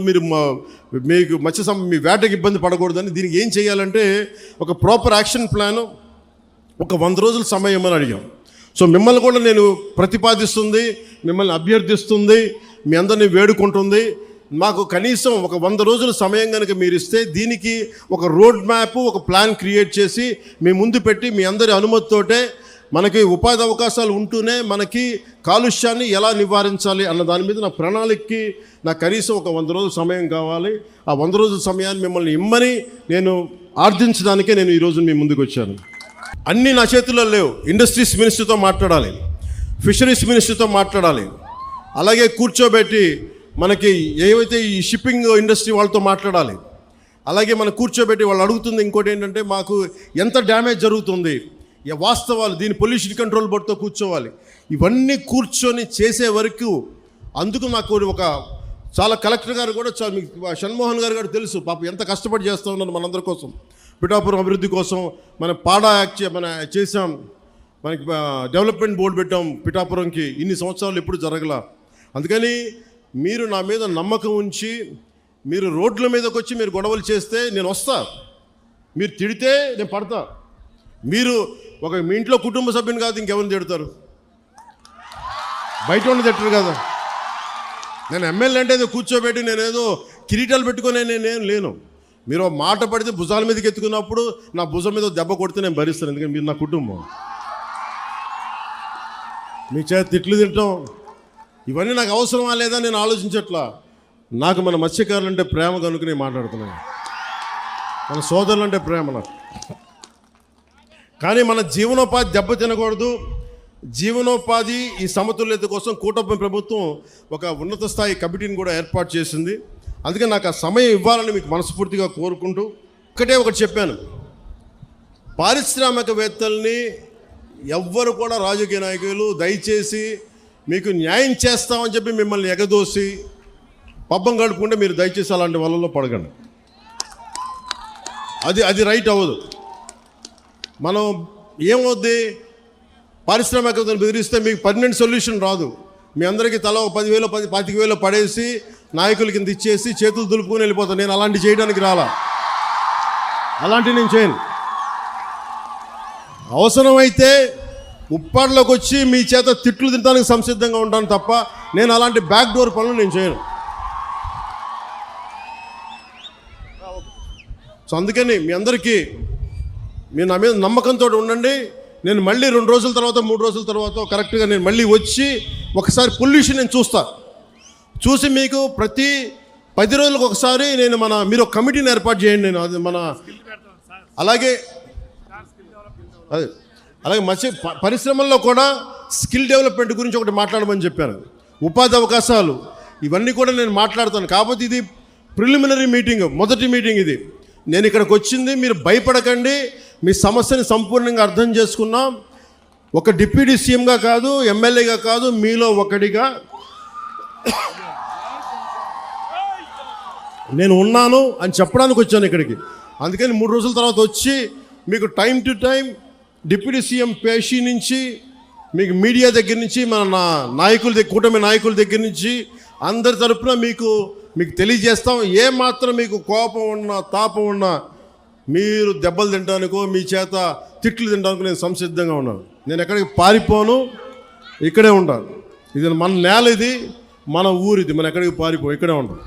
మీరు మా- మీకు మత్స్య సం మీ వేటకి ఇబ్బంది పడకూడదని దీనికి ఏం చేయాలంటే ఒక ప్రాపర్ యాక్షన్ ప్లాన్ ఒక వంద రోజుల సమయం అని అడిగాం. సో మిమ్మల్ని కూడా నేను ప్రతిపాదిస్తుంది మిమ్మల్ని అభ్యర్థిస్తుంది మీ అందరినీ వేడుకుంటుంది. మాకు కనీసం ఒక వంద రోజుల సమయం కనుక మీరు ఇస్తే దీనికి ఒక రోడ్ మ్యాప్ ఒక ప్లాన్ క్రియేట్ చేసి మీ ముందు పెట్టి మీ అందరి అనుమతితోటే మనకి ఉపాధి అవకాశాలు ఉంటూనే మనకి కాలుష్యాన్ని ఎలా నివారించాలి అన్న దాని మీద నా ప్రణాళికకి నాకు కనీసం ఒక వంద రోజుల సమయం కావాలి. ఆ వంద రోజుల సమయాన్ని మిమ్మల్ని ఇమ్మని నేను ఆర్థించడానికే నేను ఈరోజు మీ ముందుకు వచ్చాను. అన్నీ నా చేతుల్లో లేవు. ఇండస్ట్రీస్ మినిస్టర్తో మాట్లాడాలి. ఫిషరీస్ మినిస్టర్తో మాట్లాడాలి. అలాగే కూర్చోబెట్టి మనకి ఏవైతే ఈ షిప్పింగ్ ఇండస్ట్రీ వాళ్ళతో మాట్లాడాలి. అలాగే మనం కూర్చోబెట్టి వాళ్ళు అడుగుతుంది ఇంకోటి ఏంటంటే మాకు ఎంత డ్యామేజ్ జరుగుతుంది. వాస్తవాలు దీని పొల్యూషన్ కంట్రోల్ బోర్డుతో కూర్చోవాలి. ఇవన్నీ కూర్చొని చేసే వరకు అందుకు నాకు ఒక చాలా కలెక్టర్ గారు కూడా చాలా మీకు షణ్మోహన్ గారు కూడా తెలుసు పాప ఎంత కష్టపడి చేస్తూ ఉన్నారు మనందరి కోసం. పిఠాపురం అభివృద్ధి కోసం మన పాడా యాక్ట్ మన చేసాం మనకి డెవలప్మెంట్ బోర్డు పెట్టాం పిఠాపురంకి. ఇన్ని సంవత్సరాలు ఎప్పుడు జరగల. అందుకని మీరు నా మీద నమ్మకం ఉంచి మీరు రోడ్ల మీదకి వచ్చి మీరు గొడవలు చేస్తే నేను వస్తా. మీరు తిడితే నేను పడతా. మీరు ఒక మీ ఇంట్లో కుటుంబ సభ్యుని కాదు ఇంకెవరిని తిడతారు? బయట ఉన్న తిట్టరు కదా. నేను ఎమ్మెల్యే అంటే ఏదో కూర్చోబెట్టి నేనేదో కిరీటాలు పెట్టుకొని నేనేం లేను. మీరు మాట పడితే భుజాల మీదకి ఎత్తుకున్నప్పుడు నా భుజం మీద దెబ్బ కొడితే నేను భరిస్తాను ఎందుకంటే మీరు నా కుటుంబం. మీ చేత తిట్లు తింటాం ఇవన్నీ నాకు అవసరమా లేదా నేను ఆలోచించట్లా? నాకు మన మత్స్యకారులు అంటే ప్రేమ కనుక నేను మాట్లాడుతున్నాను. మన సోదరులు అంటే ప్రేమ నాకు. కానీ మన జీవనోపాధి దెబ్బ తినకూడదు. జీవనోపాధి ఈ సమతుల్యత కోసం కూటమి ప్రభుత్వం ఒక ఉన్నత స్థాయి కమిటీని కూడా ఏర్పాటు చేసింది. అందుకే నాకు ఆ సమయం ఇవ్వాలని మీకు మనస్ఫూర్తిగా కోరుకుంటూ ఒకటే ఒకటి చెప్పాను. పారిశ్రామికవేత్తల్ని ఎవ్వరు కూడా రాజకీయ నాయకులు దయచేసి మీకు న్యాయం చేస్తామని చెప్పి మిమ్మల్ని ఎగదోసి పబ్బం గడుపుకుంటే మీరు దయచేసి అలాంటి వలలో పడగండి అది అది రైట్ అవ్వదు. మనం ఏమవుద్ది? పారిశ్రామికతను బెదిరిస్తే మీకు పర్మనెంట్ సొల్యూషన్ రాదు. మీ అందరికీ తల ఒక పదివేలు పది పాతిక వేలు పడేసి నాయకుల కింద ఇచ్చేసి చేతులు దులుపుకొని వెళ్ళిపోతాను. నేను అలాంటి చేయడానికి రాలా. అలాంటివి నేను చేయను. అవసరమైతే ఉప్పాడులోకి వచ్చి మీ చేత తిట్లు తినడానికి సంసిద్ధంగా ఉంటాను తప్ప నేను అలాంటి బ్యాక్ డోర్ పనులు నేను చేయను. సో అందుకని మీ అందరికీ మీరు నా మీద నమ్మకంతో ఉండండి. నేను మళ్ళీ రెండు రోజుల తర్వాత మూడు రోజుల తర్వాత కరెక్ట్గా నేను మళ్ళీ వచ్చి ఒకసారి పొల్యూషన్ నేను చూస్తా. చూసి మీకు ప్రతి పది రోజులకు ఒకసారి నేను మన మీరు ఒక కమిటీని ఏర్పాటు చేయండి నేను. అది మన అలాగే అదే. అలాగే మత్స్య పరిశ్రమల్లో కూడా స్కిల్ డెవలప్మెంట్ గురించి ఒకటి మాట్లాడమని చెప్పాను ఉపాధి అవకాశాలు ఇవన్నీ కూడా నేను మాట్లాడతాను. కాకపోతే ఇది ప్రిలిమినరీ మీటింగ్ మొదటి మీటింగ్ ఇది. నేను ఇక్కడికి వచ్చింది మీరు భయపడకండి. మీ సమస్యని సంపూర్ణంగా అర్థం చేసుకున్నాం. ఒక డిప్యూటీ సీఎంగా కాదు ఎమ్మెల్యేగా కాదు మీలో ఒకడిగా. నేను ఉన్నాను అని చెప్పడానికి వచ్చాను ఇక్కడికి. అందుకని మూడు రోజుల తర్వాత వచ్చి మీకు time to time deputy CM పేషీ నుంచి మీకు మీడియా దగ్గర నుంచి మన నా నాయకుల దగ్గర కూటమి నాయకుల దగ్గర నుంచి అందరి తరపున మీకు మీకు తెలియజేస్తాం. ఏ మాత్రం మీకు కోపం ఉన్నా తాపం ఉన్నా మీరు దెబ్బలు తినడానికో మీ చేత తిట్లు తినడానికి నేను సంసిద్ధంగా ఉన్నాను. నేను ఎక్కడికి పారిపోను ఇక్కడే ఉంటాను. ఇది మన నేల ఇది మన ఊరిది మనం ఎక్కడికి పారిపో ఇక్కడే ఉంటాం.